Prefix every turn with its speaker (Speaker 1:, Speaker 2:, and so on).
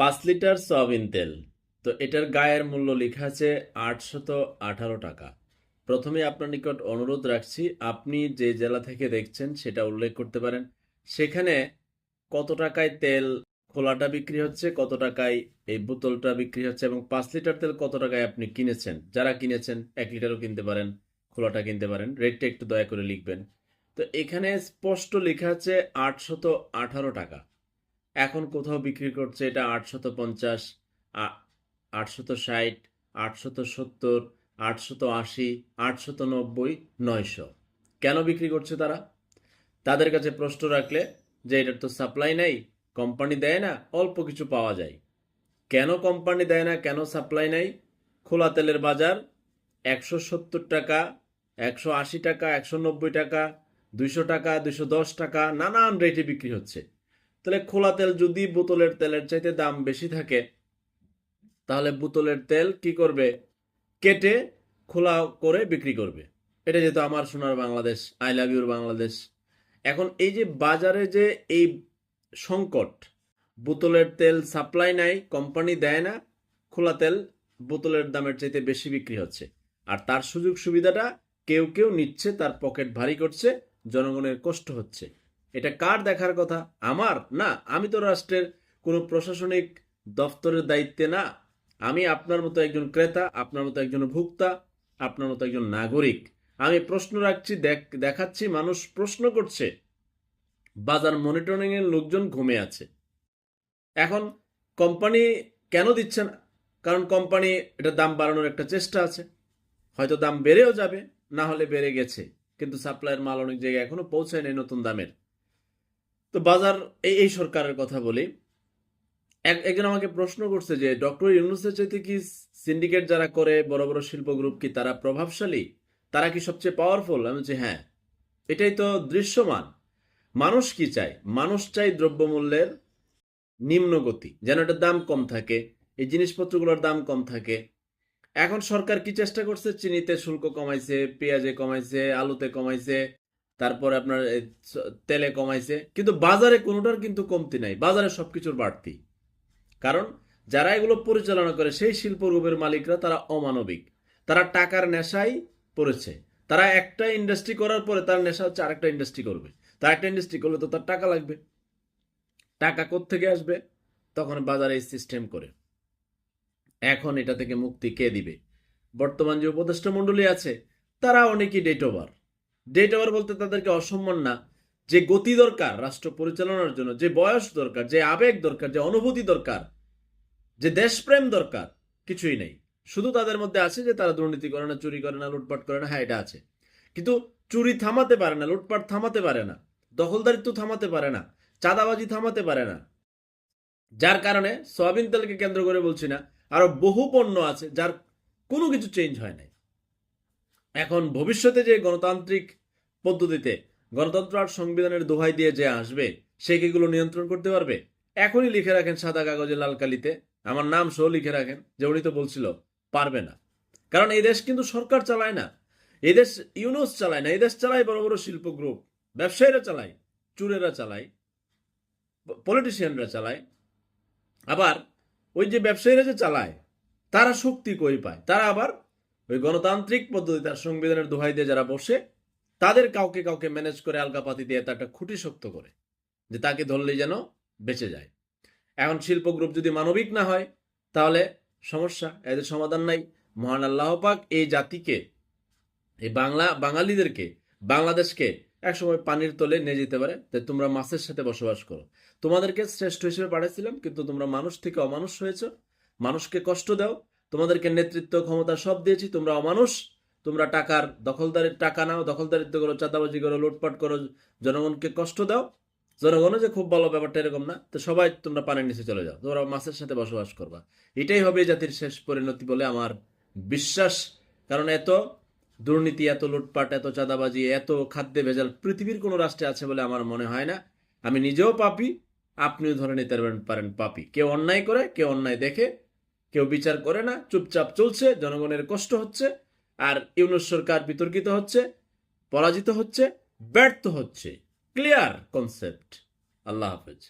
Speaker 1: পাঁচ litre soybean তেল। তো এটার গায়ের মূল্য লেখা আছে আটশত আঠারো টাকা। প্রথমে আপনার নিকট অনুরোধ রাখছি, আপনি যে জেলা থেকে দেখছেন সেটা উল্লেখ করতে পারেন। সেখানে কত টাকায় তেল খোলাটা বিক্রি হচ্ছে, কত টাকায় এই বোতলটা বিক্রি হচ্ছে এবং পাঁচ লিটার তেল কত টাকায় আপনি কিনেছেন? যারা কিনেছেন, এক লিটারও কিনতে পারেন, খোলাটা কিনতে পারেন। রেটটা একটু দয়া করে লিখবেন। তো এখানে স্পষ্ট লেখা আছে আটশত আঠারো টাকা। এখন কোথাও বিক্রি করছে এটা আটশত পঞ্চাশ আটশত ষাট, আটশত সত্তর, আটশত আশি, আটশত নব্বই, নয়শো। কেন বিক্রি করছে তারা? তাদের কাছে প্রশ্ন রাখলে যে এটার তো সাপ্লাই নাই, কোম্পানি দেয় না, অল্প কিছু পাওয়া যায়। কেন কোম্পানি দেয় না, কেন সাপ্লাই নাই? খোলা তেলের বাজার, একশো সত্তর টাকা, একশো আশি টাকা, একশো নব্বই টাকা, দুইশো টাকা, দুইশো দশ টাকা, নানান রেটে বিক্রি হচ্ছে। তাহলে খোলা তেল যদি বোতলের তেলের চাইতে দাম বেশি থাকে, তাহলে বোতলের তেল কি করবে? কেটে খোলা করে বিক্রি করবে। এটা যেহেতু আমার সোনার Bangladesh I love your Bangladesh. এখন এই যে বাজারে যে এই সংকট, বোতলের তেল সাপ্লাই নাই কোম্পানি দেয় না, খোলা তেল বোতলের দামের চাইতে বেশি বিক্রি হচ্ছে। আর তার সুযোগ সুবিধাটা কেউ কেউ নিচ্ছে, তার পকেট ভারী করছে, জনগণের কষ্ট হচ্ছে। এটা কার দেখার কথা? আমার? না, আমি তো রাষ্ট্রের কোনো প্রশাসনিক দপ্তরের দায়িত্বে না। আমি আপনার মতো একজন ক্রেতা, আপনার মতো একজন ভোক্তা, আপনার মতো একজন নাগরিক। আমি প্রশ্ন রাখছি, দেখ- দেখাচ্ছি, মানুষ প্রশ্ন করছে। বাজার মনিটরিং এর লোকজন ঘুমে আছে। এখন কোম্পানি কেন দিচ্ছে না কারণ কোম্পানি এটা দাম বাড়ানোর একটা চেষ্টা আছে। হয়তো দাম বেড়েও যাবে, না হলে বেড়ে গেছে। কিন্তু সাপ্লাইয়ের মাল অনেক জায়গায় এখনও পৌঁছায় নাই নতুন দামের। তো বাজার, এই এই সরকারের কথা বলি। এক- একজন আমাকে প্রশ্ন করছে যে, ডক্টর ইউনুসের চাইতে কি সিন্ডিকেট যারা করে, বড় বড় শিল্প গ্রুপ কি তারা প্রভাবশালী? তারা কি সবচেয়ে পাওয়ারফুল আমি বলছি হ্যাঁ। এটাই তো দৃশ্যমান। মানুষ কি চায়? মানুষ চাই দ্রব্যমূল্যের নিম্নগতি যেন এটার দাম কম থাকে, এই জিনিসপত্রগুলোর দাম কম থাকে। এখন সরকার কি চেষ্টা করছে? চিনিতে শুল্ক কমাইছে, পেঁয়াজে কমাইছে, আলুতে কমাইছে তারপরে আপনার তেলে কমাইছে। কিন্তু বাজারে কোনোটার কিন্তু কমতি নাই। বাজারে সবকিছুর বাড়তি। কারণ যারা এগুলো পরিচালনা করে, সেই শিল্প গ্রুপের মালিকরা তারা অমানবিক। তারা টাকার নেশাই পড়েছে। তারা একটা ইন্ডাস্ট্রি করার পরে তার নেশা হচ্ছে আরেকটা ইন্ডাস্ট্রি করবে। তার একটা ইন্ডাস্ট্রি করলে তো তার টাকা লাগবে। টাকা থেকে আসবে? তখন বাজারে এই সিস্টেম করে। এখন এটা থেকে মুক্তি কে দিবে? বর্তমান যে উপদেষ্টা মণ্ডলী আছে তারা অনেকেই ডেট ওভার ডেট ওভার বলতে তাদেরকে অসম্মান না। যে গতি দরকার রাষ্ট্র পরিচালনার জন্য, যে বয়স দরকার, যে আবেগ দরকার, যে অনুভূতি দরকার, যে দেশপ্রেম দরকার, কিছুই নেই। শুধু তাদের মধ্যে আছে যে তারা দুর্নীতি করে না, চুরি করে না, লুটপাট করে না হ্যাঁ এটা আছে। কিন্তু চুরি থামাতে পারে না, লুটপাট থামাতে পারে না, দখলদারিত্ব থামাতে পারে না, চাঁদাবাজি থামাতে পারে না। যার কারণে সয়াবিন তেলকে কেন্দ্র করে বলছি না, আরও বহু পণ্য আছে যার কোনো কিছু চেঞ্জ হয় নাই। এখন ভবিষ্যতে যে গণতান্ত্রিক পদ্ধতিতে গণতন্ত্র আর সংবিধানের দোহাই দিয়ে যে আসবে, সে কি এগুলো নিয়ন্ত্রণ করতে পারবে? এখনই লিখে রাখেন সাদা কাগজে লাল কালিতে। আমার নাম সহ লিখে রাখেন যে উনি তো বলছিল, পারবে না। কারণ এই দেশ কিন্তু সরকার চালায় না। এই দেশ ইউনুস চালায় না। এই দেশ চালায় বড় বড় শিল্প গ্রুপ ব্যবসায়ীরা চালায়, চুরেরা চালায় পলিটিশিয়ানরা চালায়। আবার ওই যে ব্যবসায়ীরা যে চালায়, তারা শক্তি কই পায়? তারা আবার ওই গণতান্ত্রিক পদ্ধতি তার সংবিধানের দোহাই দিয়ে যারা বসে তাদের কাউকে কাউকে ম্যানেজ করে আলকাপাতি দিয়ে তার একটা খুঁটি শক্ত করে, যে তাকে ধরলেই যেন বেঁচে যায়। এখন শিল্প গ্রুপ যদি মানবিক না হয়, তাহলে সমস্যা, এদের সমাধান নাই। মহান আল্লাহ পাক এই জাতিকে, এই বাংলা, বাঙালিদেরকে, বাংলাদেশকে একসময় পানির তলে নিয়ে যেতে পারে, যে তোমরা মাছের সাথে বসবাস করো। তোমাদেরকে শ্রেষ্ঠ হিসেবে পাঠাইছিলাম, কিন্তু তোমরা মানুষ থেকে অমানুষ হয়েছ। মানুষকে কষ্ট দাও, তোমাদেরকে নেতৃত্ব ক্ষমতা সব দিয়েছি, তোমরা অমানুষ। তোমরা টাকার দখলদারির টাকা নাও, দখলদারিত্ব করো, চাঁদাবাজি করো, লুটপাট করো, জনগণকে কষ্ট দাও। জনগণও যে খুব ভালো, ব্যাপারটা এরকম না। তো সবাই তোমরা পানির নিচে চলে যাও। তোমরা মাছের সাথে বসবাস করবা। এটাই হবে জাতির শেষ পরিণতি বলে আমার বিশ্বাস। কারণ এত দুর্নীতি, এত লুটপাট, এত চাঁদাবাজি, এত খাদ্যে ভেজাল পৃথিবীর কোনো রাষ্ট্রে আছে বলে আমার মনে হয় না। আমি নিজেও পাপি, আপনিও ধরে নিতে পারেন- পাপি। কেউ অন্যায় করে, কেউ অন্যায় দেখে, কেউ বিচার করে না, চুপচাপ চলছে, জনগণের কষ্ট হচ্ছে। আর ইউনুস সরকার বিতর্কিত হচ্ছে পরাজিত হচ্ছে ব্যর্থ হচ্ছে। ক্লিয়ার কনসেপ্ট আল্লাহ হাফেজ।